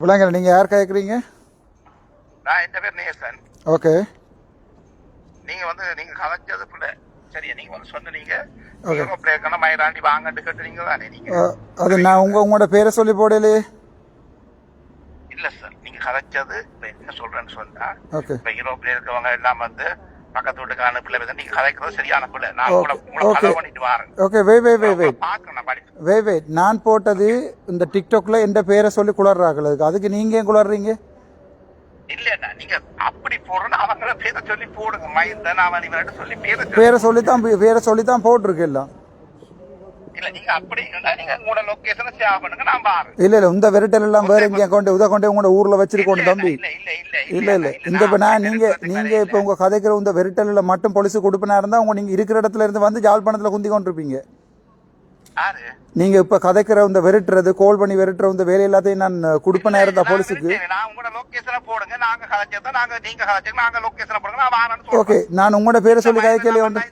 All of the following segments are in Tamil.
விளங்கல நீங்கள் யார் கேட்குறீங்க நான் என் பேர்? நேசன் ஓகே. நீங்க வந்து நீங்க கலைச்சது பிள்ளை. சரியா நீங்க வந்து சொன்னீங்க மயிராண்டி வாங்கன்னு கேட்டுறீங்க தானே நீங்க. அஹ், அது நான் உங்கள் உங்களோட பேரை சொல்லி போடலையே. இல்ல சார் நீங்க கலைச்சது இப்ப என்ன சொல்றேன்னு சொன்னா ஓகே. இப்ப யூரோப்ல இருக்கவங்க எல்லாம் வந்து பக்கத்து வீட்டுக்கான பிள்ளை வந்து நீங்க கலைக்கிறது சரியான பிள்ளை. நான். உங்களை பண்ணிட்டு வரேன். ஓகே போட்டது இந்த டிக்டாக்ல எந்த பேரை சொல்லி குளர்றாங்களே அதுக்கு நீங்கள் ஏன் குளர்றீங்க? இல்லண்ணா நீங்க அப்படி போறேன்னு அவங்கள பேரை சொல்லி போடுங்க. அவன் இவர்கிட்ட சொல்லி பேரை பேரை சொல்லி தான் பேரை சொல்லி தான் போட்டிருக்கு எல்லாம். இல்ல நீங்க அப்படி இல்லைன்னா நீங்க உங்களோட லொகேஷனை ஷேர் பண்ணுங்க நான் பாருங்க இல்ல இல்ல இந்த விரட்டல் எல்லாம் வேற எங்கேயா கொண்டு உத கொண்டு உங்களோட ஊர்ல வச்சிருக்கோண்டு தம்பி. இல்ல இல்ல இல்ல இல்ல இல்ல இந்த இப்ப நான் நீங்க நீங்க இப்ப உங்க கதைக்கிற இந்த விரட்டல்ல மட்டும் பொலிசு கொடுப்பினா இருந்தா உங்க நீங்க இருக்கிற இடத்துல இருந்து வந்து ஜாழ்ப்பாணத்துல குந்தி கொண்டிருப்பீங்க. நீங்க இப்ப கதைக்கிற இந்த விரட்டுறது கோல் பண்ணி விரட்டுற இந்த வேலை எல்லாத்தையும் நான் கொடுப்பனா இருந்தா போலீஸுக்கு. ஓகே நான் உங்களோட பேரை சொல்லி கதைக்கலையே வந்து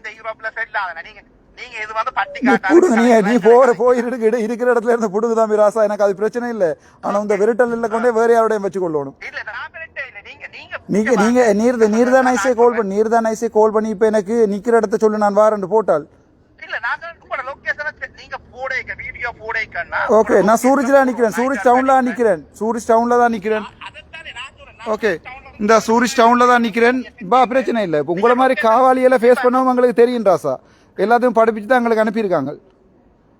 புடுங்க நீ நீ போற போய் இருக்கு இருக்கிற இடத்துல இருந்து புடுங்க தான் ராசா? எனக்கு அது பிரச்சனை இல்ல. ஆனா இந்த விரட்டல் இல்ல கொண்டே வேற யாரோடையும் வச்சு கொள்ளணும். நீங்க நீங்க நீர் நீர் தான் ஐசே கால் பண்ணி நீர் தான் ஐசே கால் பண்ணி இப்ப எனக்கு நிக்கிற இடத்த சொல்லு நான் வாரேன் போட்டால். ஓகே நான் சூரஜ்ல நிக்கிறேன். சூரஜ் டவுன்ல நிக்கிறேன். சூரஜ் டவுன்ல தான் நிக்கிறேன். ஓகே இந்த சூரஜ் டவுன்ல தான் நிக்கிறேன். பா பிரச்சனை இல்லை. உங்களை மாதிரி காவாலியெல்லாம் ஃபேஸ் பண்ணவும் எங்களுக்கு தெரியும் ராசா. எல்லாத்தையும் படிப்பிச்சு தான் எங்களுக்கு அனுப்பியிருக்காங்க.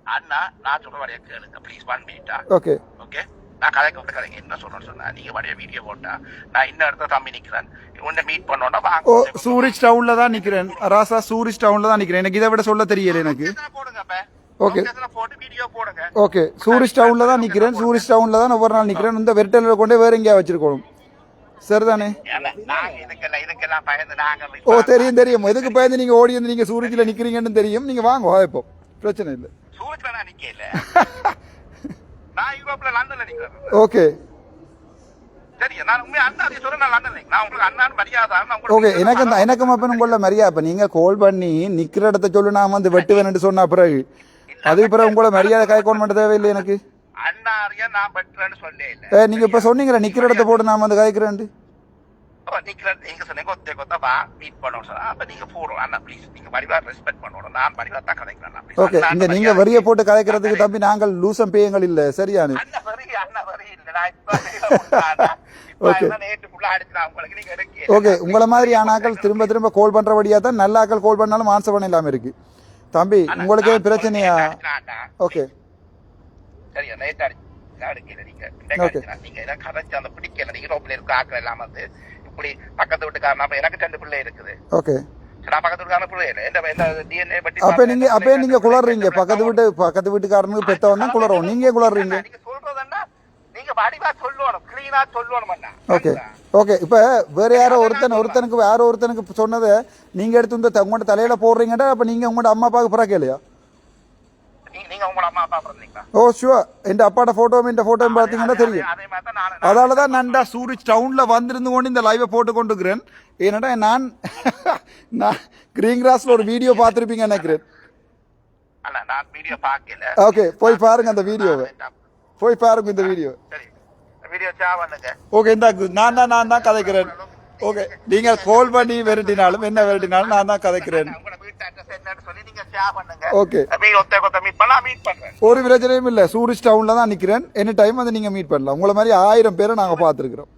அண்ணா நான் சொல்ற வரைய கேளுங்க. ப்ளீஸ் ஒன் மினிட்டா ஓகே ஓகே நான் கதைக்க விட்டு கதைங்க. என்ன சொல்றேன்னு சொன்னா நீங்க வரைய வீடியோ போட்டா நான் இன்ன இடத்துல தம்பி நிக்கிறேன். உன்னை மீட் பண்ணோன்னா ஓ சூரஜ் டவுன்ல தான் நிக்கிறேன். ராசா சூரஜ் டவுன்ல தான் நிக்கிறேன். எனக்கு இதை விட சொல்ல தெரியல எனக்கு. போடுங்க போடுங்க. ஓகே சூரஜ் டவுன்ல தான் நிக்கிறேன். சூரஜ் டவுன்ல தான் ஒவ்வொரு நாள் நிக்கிறேன். இந்த வெரிட்டலில் கொண்டே வேற எங்கேயா வச்சிருக்கோம் சரிதானே? ஓ தெரியும் தெரியும். எதுக்கு பயந்து நீங்க ஓடி வந்து நீங்க சூரஜ்ல நிக்கிறீங்கன்னு தெரியும். நீங்க வாங்க இப்போ. பிரச்சனை இல்லை. ஓகே. ஓகே எனக்கு எனக்கும் அப்ப உங்கள மரியாதை. இப்ப நீங்க கால் பண்ணி நிக்கிற இடத்த சொல்லு நான் வந்து வெட்டுவேன்னு சொன்ன பிறகு. அதுக்கு பிறகு மரியாதை காய்க்கோன் பண்ண தேவையில்லை எனக்கு. அண்ணா அறியா நான் பெற்றேன்னு சொல்லவே இல்ல. நீங்க இப்ப சொன்னீங்களே நிக்கிற இடத்த போட்டு நான் வந்து காய்க்கிறேன் அப்ப நிக்கிற நீங்க சொன்னீங்க ஒத்தே கொத்த வா மீட் பண்ணணும் சொன்னா அப்ப நீங்க போறோம் அண்ணா ப்ளீஸ் நீங்க வடிவா ரெஸ்பெக்ட் பண்ணணும் நான் வடிவா தான் கதைக்கிறேன் அண்ணா, please. ஓகே அண்ணா, இங்க நீங்க மரியாதை. வரிய போட்டு கதைக்கிறதுக்கு தம்பி நாங்கள் லூசம் பேயங்கள் இல்ல அண்ணா? வரி அண்ணா வரி நான் இப்ப நீங்க எடுக்க ஓகே உங்கள மாதிரி ஆனாக்கள் திரும்ப திரும்ப கால் பண்றபடியா தான் நல்ல ஆக்கள் கால் பண்ணாலும் ஆன்சர் பண்ண இல்லாம இருக்கு. தம்பி உங்களுக்கு பிரச்சனையா? ஓகே. சரியா நேற்று எடுக்கல நீங்க. நீங்க ஏதாவது கதைச்சு அந்த பிடிக்கல நீங்க ரோப்ல இருக்க ஆக்கள் எல்லாம் வந்து இப்படி பக்கத்து வீட்டுக்காரன் அப்ப எனக்கு ரெண்டு பிள்ளை இருக்குது. ஓகே அப்ப நீங்க அப்ப நீங்க குளறீங்க பக்கத்து வீட்டு பக்கத்து வீட்டுக்காரனுக்கு பெத்தவன் தான் குளறோம் நீங்க குளறீங்க ஓகே ஓகே இப்ப வேற யாரோ ஒருத்தன் ஒருத்தனுக்கு வேற ஒருத்தனுக்கு சொன்னதை நீங்க எடுத்து வந்து உங்களோட தலையில போடுறீங்கடா அப்ப நீங்க உங்களோட அம்மா அப்பாவுக்கு பிறக்கலையா நீங்க நீங்க உங்களோட அம்மா அப்பா பிறந்தீங்களா ஓ ஷுவர் என் அப்பாட போட்டோவும் இந்த போட்டோவும் பார்த்தீங்கன்னா தெரியும். தான் நான் அதால தான் நண்டா சூரிச் டவுன்ல வந்திருந்து கொண்டு இந்த லைவை போட்டு கொண்டுக்கிறேன் ஏன்னடா நான் நான் கிரீன் கிராஸ்ல ஒரு வீடியோ பார்த்துருப்பீங்க நினைக்கிறேன். நான் ஓகே போய் பாருங்க அந்த வீடியோவை போய் பாருங்க இந்த வீடியோ ஓகே இந்த நான் தான் நான் தான் கதைக்கிறேன். ஓகே நீங்க கால் பண்ணி விரட்டினாலும் என்ன விரட்டினாலும் நான் தான் கதைக்கிறேன். என்னன்னு ஓகே மீ ஒத்த கொத்த மீட் பண்ணா மீட் பண்றேன். ஒரு பிரச்சனையும் இல்லை. சூரிச் டவுன்ல தான் நிக்கிறேன். எனி டைம் வந்து நீங்க மீட் பண்ணலாம். உங்களை மாதிரி ஆயிரம் பேரை நாங்க பார்த்துருக்கிறோம்.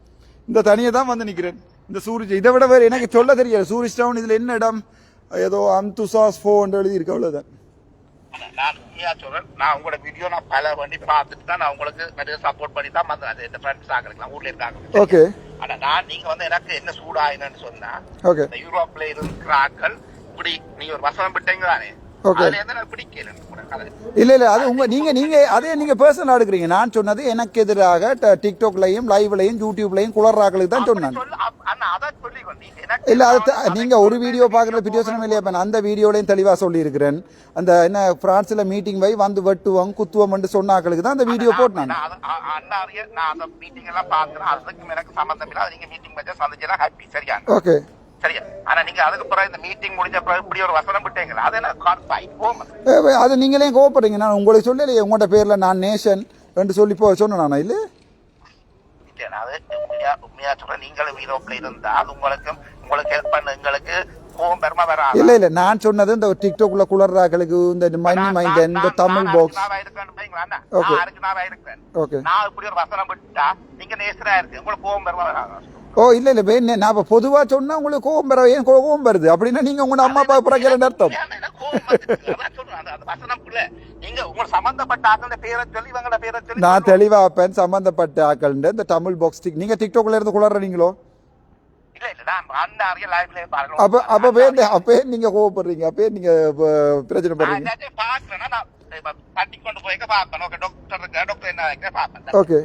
இந்த தனியை தான் வந்து நிக்கிறேன். இந்த சூரிச் இதை விட வேற எனக்கு சொல்ல தெரியாது. சூரிச் டவுன் இதுல என்ன இடம்? ஏதோ அந்துசாஸ் ஃபோன் எழுதி இருக்கு அவ்வளவுதான். நான் உண்மையா சொல்றேன். நான் உங்களோட வீடியோ நான் பல பண்ணி பார்த்துட்டு தான் நான் உங்களுக்கு நிறைய சப்போர்ட் பண்ணி தான் வந்தேன். அது இந்த ஃப்ரெண்ட்ஸ் ஆகிறேன் ஊர்ல இருக்காங்க ஓகே ஆனா நான் நீங்க வந்து எனக்கு என்ன சூடாயினு சொன்னா ஓகே இந்த யூரோப்ல இருக்கிற ஆட்கள் இப்படி நீங்க ஒரு வசனம் விட்டீங்க தானே Okay. அதுல எந்த எனக்கு பிடிக்கல? எனக்கு கூட. அது இல்ல இல்ல அது உங்க நீங்க நீங்க அதே நீங்க பர்சனல் எடுக்கிறீங்க. நான் சொன்னது எனக்கு எதிராக டிக்டாக்லயும் லைவ்லயும் யூடியூப்லயும் குளர்றாக்களுக்கு தான் சொன்னேன் இல்ல அது நீங்க ஒரு வீடியோ பாக்குறது பிரியோசனம் இல்லையா அந்த வீடியோலையும் தெளிவா சொல்லி இருக்கிறேன் அந்த என்ன பிரான்ஸ்ல மீட்டிங் வை வந்து வெட்டுவோம் குத்துவோம் சொன்ன ஆக்களுக்கு தான் அந்த வீடியோ போட்டு நான் நான். அது- அ- அண்ணா அறிய நான் அந்த மீட்டிங் எல்லாம் பாக்குறேன் அதுக்கும் எனக்கு சம்பந்தம் இல்லை. அது நீங்க மீட்டிங் வச்சா சந்திச்சா ஹாப்பி சரியா? ஓகே சரியா? ஆனா நீங்க அதுக்கு பிறகு இந்த மீட்டிங் முடிஞ்ச பிறகு இப்படி ஒரு வசனம் விட்டீங்களா அது போமா அது நீங்களே கோவப்படுறீங்க. நான் உங்களுக்கு சொல்லலையே உங்களோட பேர்ல நான் நேஷன் என்று சொல்லி போ சொன்னேன் நானா இல்ல? அது உண்மையா உண்மையா சொல்றேன். நீங்களும் வீரோப்ல இருந்தா அது உங்களுக்கும் உங்களுக்கு ஹெல்ப் பண்ண எங்களுக்கு இல்ல இல்ல நான் சொன்னது இந்த டிக்டாக்ல குளர்றாக்களுக்கு இந்த மணி மைண்ட் இந்த தமிழ் பாக்ஸ் Okay. ஓகே நான் இப்படி ஒரு வசனம் விட்டா நீங்க நேசரா இருக்கு உங்களுக்கு கோவம் பெருமை வராது. ஓ இல்ல இல்ல நே- நான் இப்ப பொதுவா சொன்னா உங்களுக்கு கோவம் வர ஏன் கோ- கோவம் வருது? அப்படின்னா நீங்க உங்க அம்மா அப்பா பிறக்கலன்னு அர்த்தம். நான் தெளிவா அப்பேன் சம்பந்தப்பட்ட ஆக்கள் இந்த தமிழ் பாக்ஸ் டிக் நீங்க டிக்டாக்ல இருந்து குளறீங்களோ? அப்ப அப்ப பேர் அப்பே நீங்க கோவப்படுறீங்க? அப்பே நீங்க பிரச்சனை பண்றீங்க ஓகே.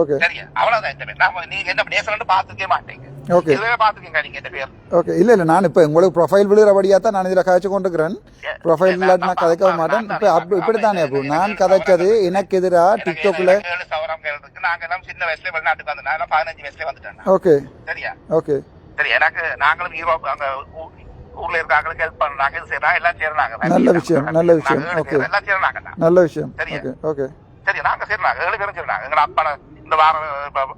ஓகே ஓகே ஓகே சரியா? அவ்வளவுதான் இந்த பேர். நான் நீங்க என்ன நேசரன்னு பாத்துக்கவே மாட்டீங்க. Okay. இதுவே பாத்துக்கீங்க நீங்க இந்த பேர் ஓகே இல்ல இல்ல நான் இப்ப உங்களுக்கு ப்ரொஃபைல் விழுகிறபடியா தான் நான் இதுல கதைச்சு கொண்டிருக்கிறேன். ப்ரொஃபைல் இல்லாட்டி நான் கதைக்க மாட்டேன். இப்ப அப்படி இப்படித்தானே அப்போ நான் கதைச்சது எனக்கு எதிரா டிக்டாக்ல சவரங்கள் இருக்கு நாங்க எல்லாம் சின்ன வயசுல வெளிநாட்டுக்கு வந்து நான் பதினஞ்சு வயசுல வந்துட்டேன். ஓகே சரியா? ஓகே சரி எனக்கு நாங்களும் யூரோப் அங்க ஊர்ல இருக்காங்களுக்கு ஹெல்ப் இது செய்யறாங்க எல்லாம் செய்யறாங்க நல்ல விஷயம், நல்ல விஷயம். Okay. எல்லாம் செய்யறாங்க நல்ல விஷயம்? ஓகே ஓகே சரி நாங்க செய்யறாங்க ஏழு பேரும் செய்யறாங்க எங்க அப்பா இந்த வாரம்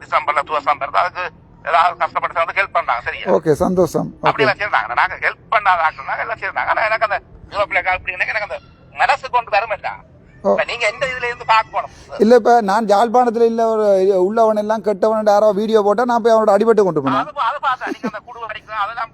டிசம்பர்ல டிசம்பர் அதுக்கு ஏதாவது கஷ்டப்பட்டு வந்து ஹெல்ப் பண்ணாங்க சரியா? ஓகே சந்தோஷம். அப்படி ஓகே எல்லாம் செய்யறாங்க. நாங்க ஹெல்ப் பண்ணாத ஆட்கள் எல்லாம் செய்யறாங்க. ஆனா எனக்கு அந்த யூரோப்ல அப்படின்னு எனக்கு அந்த மனசு கொண்டு வர மாட்டான் ஓ. இப்ப நீங்க எந்த இதுல இருந்து பார்க்கணும் இல்ல இப்ப நான் ஜாழ்ப்பாணத்துல இல்ல ஒரு உள்ளவன் எல்லாம் கெட்டவன் யாரோ வீடியோ போட்டா நான் போய் அவனோட அடிபட்டு கொண்டு போனேன் அது அது பார்த்தா நீங்க அந்த குடும்ப படிக்கிறோம் அதெல்லாம்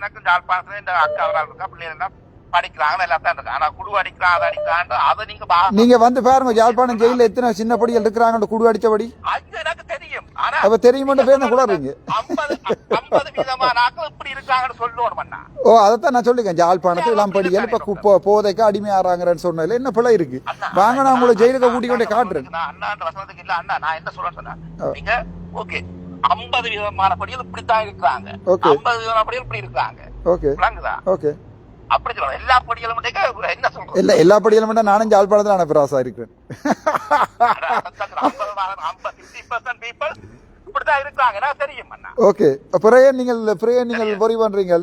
எனக்கு ஜாழ்ப்பாணத்துல இந்த அக்கா அவரால் இருக்கா பிள்ளைங்க எல்லாம் எல்லாம் தான் இருக்கு ஆனா குடு அடிக்கிறான் அதை அடிக்கிறான் அதை நீங்க நீங்க வந்து பாருங்க ஜாழ்ப்பாணம் ஜெயில எத்தனை சின்ன படிகள் இருக்கிறாங்க குடு அடிச்சபடி அது எனக்கு தெரியும். ஆனா அப்ப தெரியுமான்னு பேர் குளறீங்க ஐம்பது ஐம்பது வீதமான இப்படி இருக்காங்கன்னு சொல்லணும் அண்ணா. ஓ அதைத்தான் நான் சொல்லிருக்கேன் ஜாழ்ப்பாணத்து இளம் படிகள் இப்ப போதைக்கு அடிமையாறாங்கன்னு சொன்னதுல என்ன பிள்ளை இருக்கு? வாங்க நான் உங்களை ஜெயிலுக்கு கூட்டி கொண்டு காட்டுறேன். வசனத்துக்கு இல்ல அண்ணா நான் என்ன சொல்றேன் சொன்னா நீங்க ஓகே ஐம்பது விதமான படிகள் இப்படித்தான் இருக்கிறாங்க. ஐம்பது விதமான படிகள் இப்படி இருக்காங்க. ஓகே. விளங்குதா? ஓகே. அப்படி சொல்லணும். எல்லா படிகளும் என்ன சொல்றோம் இல்ல எல்லா படிகளும் நானும் ஜாழ்ப்பாணத்துல அனுப்புறாசா இருக்கிறேன் இப்படித்தான் இருக்காங்க எனக்கு தெரியும் ஓகே. பிறைய நீங்கள் பிறைய நீங்கள் பொறி பண்றீங்க.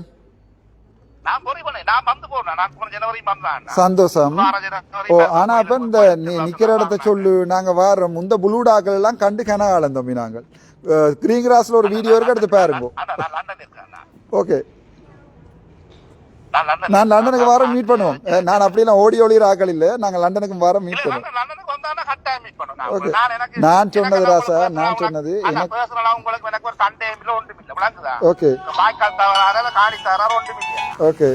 சந்தோஷம். ஓ ஆனா அப்ப இந்த நீ நிக்கிற இடத்த சொல்லு. நாங்க வாரோம். இந்த புளூடாக்கள் எல்லாம் கண்டு கனகாலம் தம்பி நாங்கள். கிரீன் கிராஸ்ல ஒரு வீடியோ இருக்கு எடுத்து பாருங்க. ஓகே. நான் லண்டன் நான் லண்டனுக்கு வாரம் மீட் பண்ணுவோம். நான் அப்படியெல்லாம் ஓடி ஒளிகிற ஆக்கள் இல்ல. நாங்க லண்டனுக்கு வாரம் மீட் பண்ணுவோம். நான் சொன்னது ராசா, நான் சொன்னது? ஓகே. ஓகே.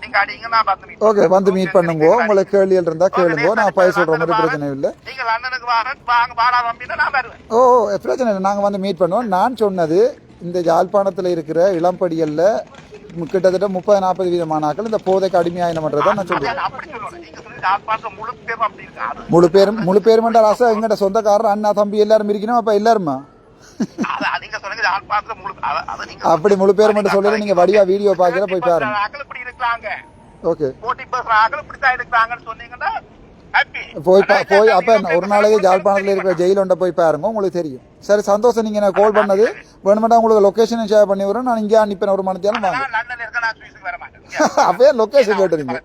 நீங்க ஓகே. வந்து மீட் பண்ணுங்க. நீங்க உங்களுக்கு கேள்விகள் இருந்தா கேளுங்க. நீங்க நான் பய சொல்ற மாதிரி பிரச்சனை. இல்லை. நீங்க. ஓ பிரச்சனை இல்லை. நாங்கள் வந்து மீட் பண்ணுவோம். நான் சொன்னது இந்த யாழ்ப்பாணத்தில் இருக்கிற இளம்படிகளில் கிட்டத்தட்ட முப்பது நாற்பது வீதமான ஆட்கள் இந்த போதைக்கு அடிமையாயினம்ன்றதை நான் சொல்றேன். முழு பேரும் முழு பேரும் ராசா எங்கிட்ட சொந்தக்காரர் அண்ணா தம்பி எல்லாரும் இருக்கணும் அப்ப எல்லாருமா? அப்படி முழு பேர் மட்டும் சொல்லல. நீங்க வடிவா வீடியோ பாக்கல போய் பாருங்க. இப்படி ஓகே. போட்டி பர்சன் ஆட்கள் இப்படித்தான் இருக்காங்கன்னு சொன்னீங்கன்னா. போய் போய் அப்ப ஒரு நாளைக்கு ஜாழ்ப்பாணத்தில் இருக்கிற தெரியுமா? ஜெயில் ஒன்றை போய் பாருங்க உங்களுக்கு தெரியும் சரி சந்தோஷம் நீங்க நான் கால் பண்ணது வேணுமெண்டா உங்களுக்கு லொகேஷன் ஷேர் பண்ணி விடுறேன் நான் இங்கே அனுப்பின ஒரு வாங்க சுவிஸுக்கு வர மாட்டேன். அப்பயே லொகேஷன் கேட்டுறீங்க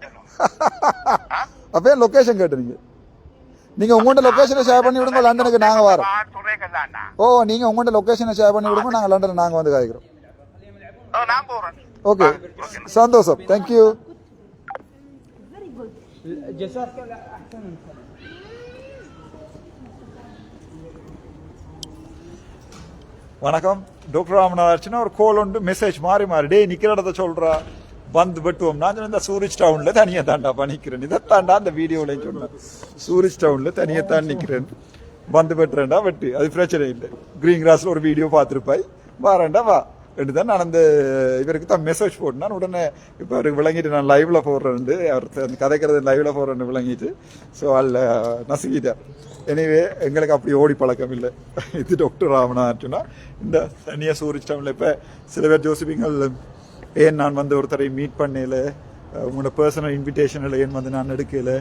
அப்பயே லொகேஷன் கேட்டுறீங்க நீங்க உங்கள்கிட்ட லொகேஷனை ஷேர் பண்ணி விடுங்க லண்டனுக்கு நாங்க வரோம். ஓ நீங்க உங்கள்கிட்ட லொகேஷனை ஷேர் பண்ணி விடுங்க நாங்க லண்டனில் நாங்க வந்து காய்க்கிறோம் ஓ, நான் போறேன் ஓகே சந்தோஷம் தேங்க்யூ வணக்கம். டாக்டர் ராமநாதாச்சுன்னா ஒரு கோல் உண்டு மெசேஜ் மாறி மாறி டேய் நிக்கிற இடத்த சொல்றா. வந்து வெட்டுவோம். நான் சொன்னேன், இந்த சூரிச் டவுன்ல தனியா தாண்டா இதை இதைத்தாண்டா அந்த வீடியோவில் சொன்னேன். சூரிஜ் டவுனில் தனியாக தான் நிற்கிறேன் வந்து வெட்டுறேன்டா வெட்டு. அது பிரச்சனை இல்லை. கிரீன் கிராஸில் ஒரு வீடியோ பார்த்துருப்பாய். வாரேன்டா வா. ரெண்டு தான் நான் அந்த இவருக்கு தான் மெசேஜ் போட்டேன் உடனே இப்போ அவருக்கு விளங்கிட்டு நான் லைவ்ல போடுறேன் அவர் அந்த கதைக்கிறது லைவ்ல போடுறேன்னு விளங்கிட்டு ஸோ அதில் நசுக்கிட்டார். எனிவே எங்களுக்கு அப்படி ஓடி பழக்கம் இல்லை. இது டாக்டர் ராமநாதனா இந்த தனியாக சூரிச்சிட்டோம்ல இப்போ சில பேர் ஜோசிபிங்கள் ஏன் நான் வந்து ஒருத்தரை மீட் பண்ணல? உங்களோட பர்சனல் இன்விடேஷனில் ஏன் வந்து நான் எடுக்கல?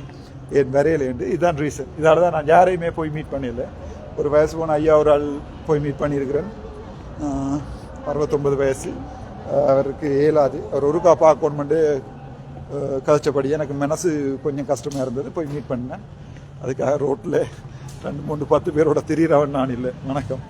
ஏன் வரையலேண்டு இதுதான் ரீசன் இதால் தான் நான் யாரையுமே போய் மீட் பண்ணல. ஒரு வயசு போன ஐயா ஒரு ஆள் போய் மீட் பண்ணியிருக்கிறேன். அறுபத்தொம்பது அறுபத்தொன்பது வயசு. அவருக்கு இயலாது. அவர் ஒருக்கா பார்க்கணுமெண்டு கதைச்சபடி எனக்கு மனசு கொஞ்சம் கஷ்டமாக இருந்தது. போய் மீட் பண்ணேன். அதுக்காக ரோட்டில் ரெண்டு மூணு பத்து பேரோட திரியிறவன் நான் இல்லை. வணக்கம்.